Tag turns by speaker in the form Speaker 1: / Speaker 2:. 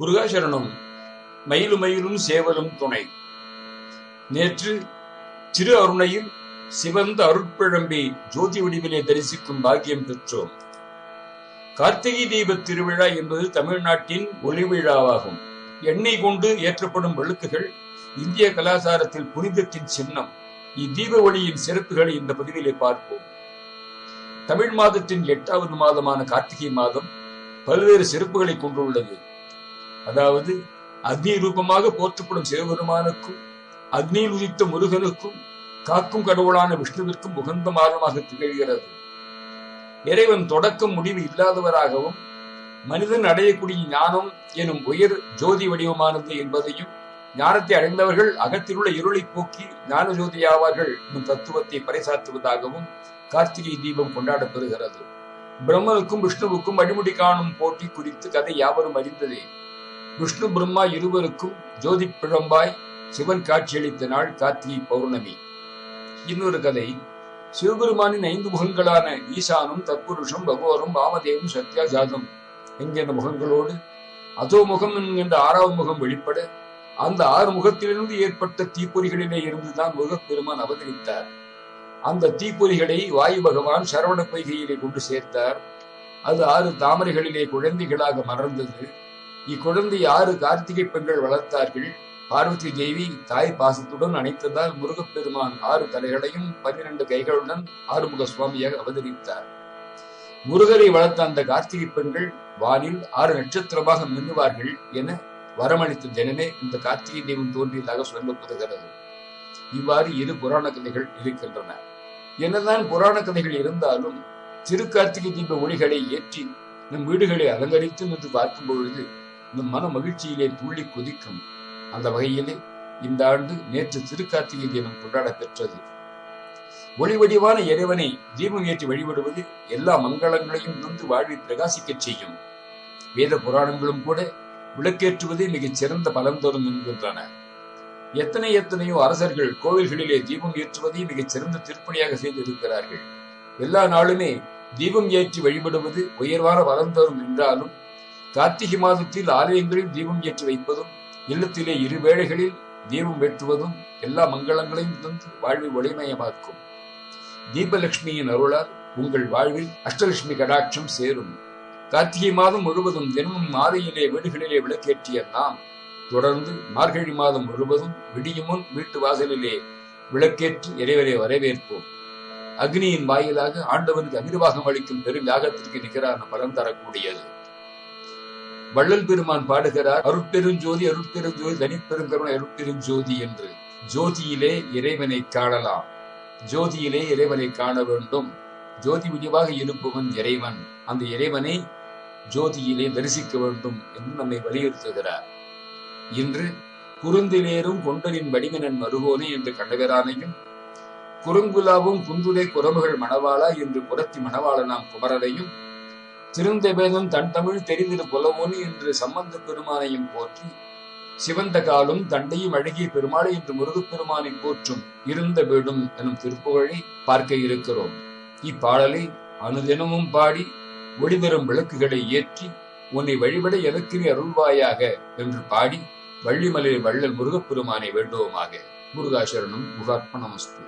Speaker 1: முருகாசரணம். மயிலுமயிலும் மயிலும் சேவலும் துணை. நேற்று திரு அருணையில் சிவந்த அருட்பிழம்பி ஜோதி வடிவிலே தரிசிக்கும் பாக்கியம் பெற்றோம். கார்த்திகை தீப திருவிழா என்பது தமிழ்நாட்டின் ஒளி விழாவாகும். எண்ணெய் கொண்டு ஏற்றப்படும் விளக்குகள் இந்திய கலாச்சாரத்தில் புனிதத்தின் சின்னம். இத்தீப ஒளியின் சிறப்புகளை இந்த பதிவிலே பார்ப்போம். தமிழ் மாதத்தின் எட்டாவது மாதமான கார்த்திகை மாதம் பல்வேறு சிறப்புகளை கொண்டுள்ளது. அதாவது அக்னி ரூபமாக போற்றப்படும் சிவபெருமானுக்கும் அக்னியில் உதித்த முருகனுக்கும் காக்கும் கடவுளான விஷ்ணுவிற்கும் உகந்த மாதமாக திகழ்கிறது. இறைவன் தொடக்கம் முடிவு இல்லாதவராகவும் மனிதன் அடையக்கூடிய ஞானம் எனும் உயர் ஜோதி வடிவமானது என்பதையும் ஞானத்தை அடைந்தவர்கள் அகத்தில் உள்ள இருளை போக்கி ஞான ஜோதியாவார்கள் என்னும் தத்துவத்தை பறைசாற்றுவதாகவும் கார்த்திகை தீபம் கொண்டாடப்பெறுகிறது பிரம்மனுக்கும் விஷ்ணுவுக்கும் அடிமுடி காணும் போட்டி குறித்து கதை யாவரும் அறிந்ததே. விஷ்ணு பிரம்மா இருவருக்கும் ஜோதி பிழம்பாய் சிவன் காட்சியளித்த நாள் கார்த்திகை பௌர்ணமி. இன்னொரு கதை. சிவபெருமானின் ஐந்து முகங்களான ஈசானும் தற்புருஷம் பகோரும் வாமதேவும் சத்யாஜாதம் என்கின்ற முகங்களோடு அதோ முகம் என்கின்ற ஆறாவது முகம் வெளிப்பட அந்த ஆறு முகத்திலிருந்து ஏற்பட்ட தீப்பொறிகளிலே இருந்துதான் முகப்பெருமான் அவதரித்தார். அந்த தீப்பொறிகளை வாயு பகவான் சரவண பொய்கையிலே கொண்டு சேர்த்தார். அது ஆறு தாமரைகளிலே குழந்தைகளாக மறந்தது. இக்குழந்தை ஆறு கார்த்திகை பெண்கள் வளர்த்தார்கள்? பார்வதி தேவி தாய் பாசத்துடன் அணைத்ததால் முருகப்பெருமான் ஆறு தலைகளையும் பன்னிரண்டு கைகளுடன் ஆறுமுக சுவாமியாக அவதரித்தார். முருகரை வளர்த்த அந்த கார்த்திகை பெண்கள் வானில் ஆறு நட்சத்திரமாக மின்னுவார்கள் என வரமளித்த ஜனமே இந்த கார்த்திகை தெய்வம் தோன்றியதாக சொல்லப்படுகிறது. இவ்வாறு இரு புராண கதைகள் இருக்கின்றன. என்னதான் புராண கதைகள் இருந்தாலும் திரு கார்த்திகை தீப ஒளிகளை ஏற்றி நம் வீடுகளை அலங்கரித்து என்று பார்க்கும் பொழுது நம் மன மகிழ்ச்சியிலே துள்ளி கொதிக்கும். அந்த வகையிலே இந்த ஆண்டு நேற்று திருக்கார்த்திகை தீபம் கொண்டாட பெற்றது. ஒளி வடிவான இறைவனை தீபம் ஏற்றி வழிபடுவது எல்லா மங்களங்களையும் தந்து வாழ்வில் பிரகாசிக்கச் செய்யும். வேத புராணங்களும் கூட விளக்கேற்றுவதே மிகச் சிறந்த பலன் தரும் என்கின்றன. எத்தனை எத்தனையோ அரசர்கள் கோவில்களிலே தீபம் ஏற்றுவதை மிகச் சிறந்த திருப்பணியாக செய்திருக்கிறார்கள். எல்லா நாளுமே தீபம் ஏற்றி வழிபடுவது உயர்வான பலன் தரும் என்றாலும் கார்த்திகை மாதத்தில் ஆலயங்களில் தீபம் ஏற்றி வைப்பதும் இல்லத்திலே இரு வேளைகளில் தீபம் ஏற்றுவதும் எல்லா மங்களங்களையும் தந்து வாழ்வை ஒளிமயமாக்கும். தீபலட்சுமியின் அருளால் உங்கள் வாழ்வில் அஷ்டலட்சுமி கடாட்சம் சேரும். கார்த்திகை மாதம் முழுவதும் தினமும் மாலையிலே வீடுகளிலே விளக்கேற்றிய நாம் தொடர்ந்து மார்கழி மாதம் முழுவதும் விடியும் முன் வீட்டு வாசலிலே விளக்கேற்றி இறைவரை வரவேற்போம். அக்னியின் வாயிலாக ஆண்டவனுக்கு அமிர்வாகம் அளிக்கும் பெரும் யாகத்திற்கு நிகரான பலன் தரக்கூடியது. வள்ளல் பெருமான் பாடுகிறார் அருட்பெருஞ்சோதி அருட்பெருஞ்சோதி தனிப்பெருங்கருணை அருட்பெருஞ்சோதி என்று. ஜோதியிலே இறைவனை காணலாம். ஜோதியிலே இறைவனை காண வேண்டும். ஜோதி விடிவாக இருப்பவன் இறைவன். அந்த இறைவனை ஜோதியிலே தரிசிக்க வேண்டும் என்று நம்மை வலியுறுத்துகிறார். இன்று குறுந்திலேறும் கொண்டலின் வடிவனன் மருகோனே என்று கண்டவரானையும் குறுங்குலாவும் குந்துரை குரம்புகள் மணவாளா என்று புறத்தி மணவாளனாம் குமரரையும் திருந்த வேதம் தன் தமிழ் தெரிந்திரு புலவோனு என்று சம்பந்த பெருமானையும் போற்றி சிவந்த காலும் தண்டையும் அழகிய பெருமாளை என்று முருகப்பெருமானை போற்றும் இருந்த வீடும் எனும் திருப்புகழை பார்க்க இருக்கிறோம். இப்பாடலை அனுதினமும் பாடி ஒளிதரும் விளக்குகளை ஏற்றி உன்னை வழிபட எனக்கிரி அருள்வாயாக என்று பாடி வள்ளிமலை வள்ளல் முருகப்பெருமானை வேண்டுவோமாக. முருகாசரனும் முகாத்ம நமஸ்து.